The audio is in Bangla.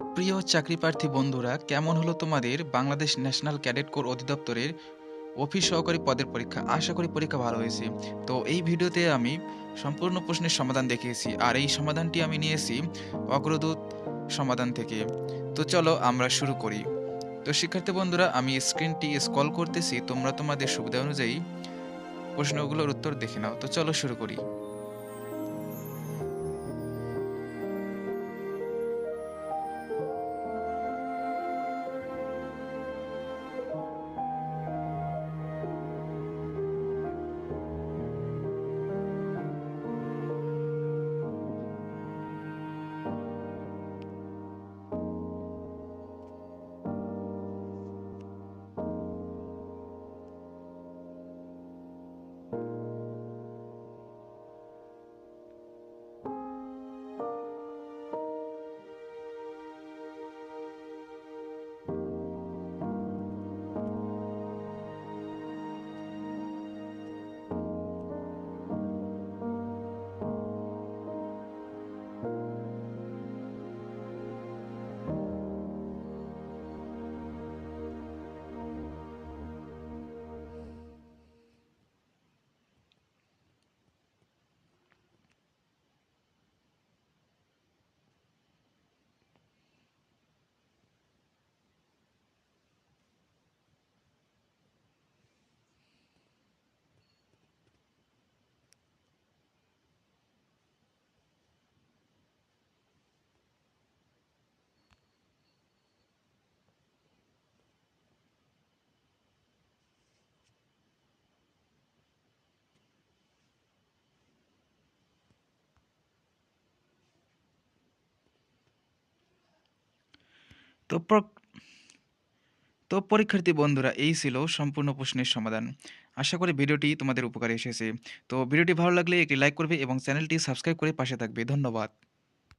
প্রিয় চাকরিপ্রার্থী বন্ধুরা, কেমন হলো তোমাদের বাংলাদেশ ন্যাশনাল ক্যাডেট কোর অধিদপ্তরের অফিস সহকারী পদের পরীক্ষা? আশা করি পরীক্ষা ভালো হয়েছে। তো এই ভিডিওতে আমি সম্পূর্ণ প্রশ্নের সমাধান দেখিয়েছি আর এই সমাধানটি আমি নিয়েছি অগ্রদূত সমাধান থেকে। তো চলো আমরা শুরু করি। তো শিক্ষার্থী বন্ধুরা, আমি স্ক্রিনটি স্কল করতেছি, তোমরা তোমাদের সুবিধা অনুযায়ী প্রশ্নগুলোর উত্তর দেখে নাও। তো চলো শুরু করি। তো তো পরীক্ষার্থী বন্ধুরা, এই ছিল সম্পূর্ণ প্রশ্নের সমাধান। আশা করি ভিডিওটি তোমাদের উপকারে এসেছে। তো ভিডিওটি ভালো লাগলে একটি লাইক করবে এবং চ্যানেলটি সাবস্ক্রাইব করে পাশে থাকবে। ধন্যবাদ।